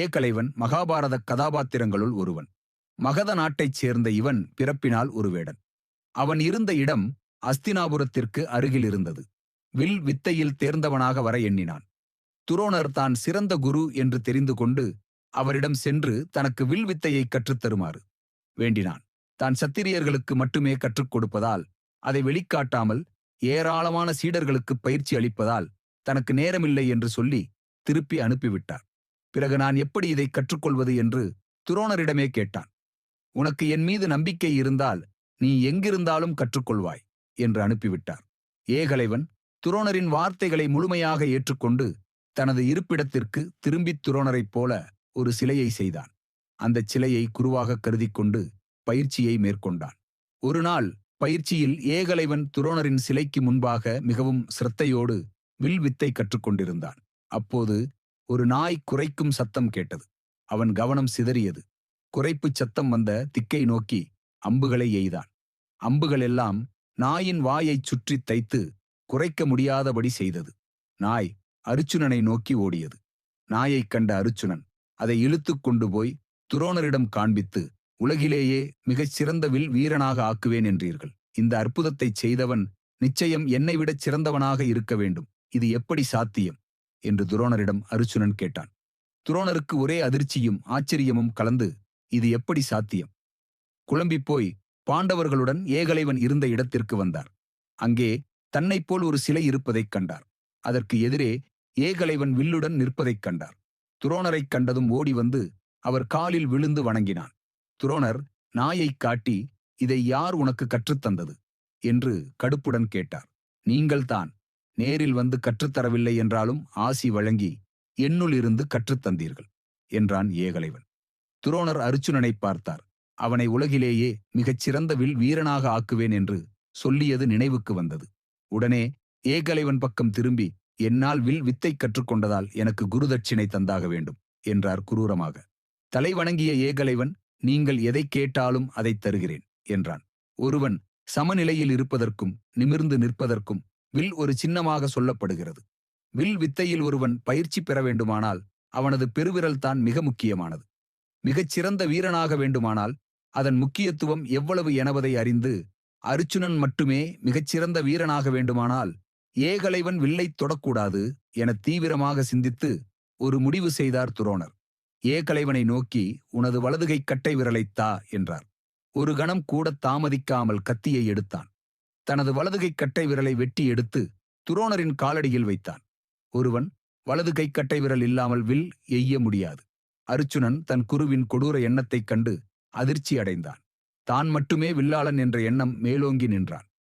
ஏகலைவன் மகாபாரத கதாபாத்திரங்களுள் ஒருவன். மகத நாட்டைச் சேர்ந்த இவன் பிறப்பினால் ஒரு வேடன். அவன் இருந்த இடம் அஸ்தினாபுரத்திற்கு அருகில் இருந்தது. வில் வித்தையில் தேர்ந்தவனாக வர எண்ணினான். துரோணர் தான் சிறந்த குரு என்று தெரிந்து கொண்டு அவரிடம் சென்று தனக்கு வில் வித்தையை கற்றுத்தருமாறு வேண்டினான். தான் சத்திரியர்களுக்கு மட்டுமே கற்றுக் கொடுப்பதால் அதை வெளிக்காட்டாமல் ஏராளமான சீடர்களுக்கு பயிற்சி அளிப்பதால் தனக்கு நேரமில்லை என்று சொல்லி திருப்பி அனுப்பிவிட்டார். பிறகு நான் எப்படி இதை கற்றுக்கொள்வது என்று துரோணரிடமே கேட்டான். உனக்கு என் மீது நம்பிக்கை இருந்தால் நீ எங்கிருந்தாலும் கற்றுக்கொள்வாய் என்று அனுப்பிவிட்டார். ஏகலைவன் துரோணரின் வார்த்தைகளை முழுமையாக ஏற்றுக்கொண்டு தனது இருப்பிடத்திற்கு திரும்பித் துரோணரைப் போல ஒரு சிலையை செய்தான். அந்தச் சிலையை குருவாக கருதிக்கொண்டு பயிற்சியை மேற்கொண்டான். ஒரு நாள் பயிற்சியில் ஏகலைவன் துரோணரின் சிலைக்கு முன்பாக மிகவும் சிரத்தையோடு வில் வித்தை கற்றுக்கொண்டிருந்தான். அப்போது ஒரு நாய் குறைக்கும் சத்தம் கேட்டது. அவன் கவனம் சிதறியது. குறைப்புச் சத்தம் வந்த திக்கை நோக்கி அம்புகளை எய்தான். அம்புகள் எல்லாம் நாயின் வாயைச் சுற்றித் தைத்து குறைக்க முடியாதபடி செய்தது. நாய் அருச்சுனனை நோக்கி ஓடியது. நாயைக் கண்ட அருச்சுனன் அதை இழுத்துக் கொண்டு போய் துரோணரிடம் காண்பித்து உலகிலேயே மிகச் சிறந்த வில் வீரனாக ஆக்குவேன் என்றீர்கள். இந்த அற்புதத்தைச் செய்தவன் நிச்சயம் என்னை விடச் சிறந்தவனாக இருக்க வேண்டும். இது எப்படி சாத்தியம்? என்று துரோணரிடம் அருச்சுனன் கேட்டான். துரோணருக்கு ஒரே அதிர்ச்சியும் ஆச்சரியமும் கலந்து இது எப்படி சாத்தியம்? குழம்பிப் போய் பாண்டவர்களுடன் ஏகலைவன் இருந்த இடத்திற்கு வந்தார். அங்கே தன்னைப் போல் ஒரு சிலை இருப்பதைக் கண்டார். அதற்கு எதிரே ஏகலைவன் வில்லுடன் நிற்பதைக் கண்டார். துரோணரைக் கண்டதும் ஓடி வந்து அவர் காலில் விழுந்து வணங்கினான். துரோணர் நாயைக் காட்டி இதை யார் உனக்கு கற்றுத்தந்தது? என்று கடுப்புடன் கேட்டார். நீங்கள்தான். நேரில் வந்து கற்றுத்தரவில்லை என்றாலும் ஆசி வழங்கி என்னுள் இருந்து கற்றுத்தந்தீர்கள் என்றான் ஏகலைவன். துரோணர் அர்ச்சுனனை பார்த்தார். அவனை உலகிலேயே மிகச் சிறந்த வில் வீரனாக ஆக்குவேன் என்று சொல்லியது நினைவுக்கு வந்தது. உடனே ஏகலைவன் பக்கம் திரும்பி என்னால் வில் வித்தை கற்றுக்கொண்டதால் எனக்கு குருதட்சிணை தந்தாக வேண்டும் என்றார் குரூரமாக. தலை வணங்கிய ஏகலைவன் நீங்கள் எதை கேட்டாலும் அதைத் தருகிறேன் என்றான். ஒருவன் சமநிலையில் இருப்பதற்கும் நிமிர்ந்து நிற்பதற்கும் வில் ஒரு சின்னமாக சொல்லப்படுகிறது. வில் வித்தையில் ஒருவன் பயிற்சி பெற வேண்டுமானால் அவனது பெருவிரல் தான் மிக முக்கியமானது. மிகச் சிறந்த வீரனாக வேண்டுமானால் அதன் முக்கியத்துவம் எவ்வளவு எனவதை அறிந்து அர்ச்சுனன் மட்டுமே மிகச்சிறந்த வீரனாக வேண்டுமானால் ஏகலைவன் வில்லைத் தொடக்கூடாது என தீவிரமாக சிந்தித்து ஒரு முடிவு செய்தார் துரோணர். ஏகலைவனை நோக்கி உனது வலதுகை கட்டை விரலைத் தா என்றார். ஒரு கணம் கூடத் தாமதிக்காமல் கத்தியை எடுத்தான். தனது வலதுகை கட்டை விரலை வெட்டி எடுத்து துரோணரின் காலடியில் வைத்தான். ஒருவன் வலது கைக்கட்டை விரல் இல்லாமல் வில் எய்ய முடியாது. அருச்சுனன் தன் குருவின் கொடூர எண்ணத்தைக் கண்டு அதிர்ச்சி அடைந்தான். தான் மட்டுமே வில்லாளன் என்ற எண்ணம் மேலோங்கி நின்றான்.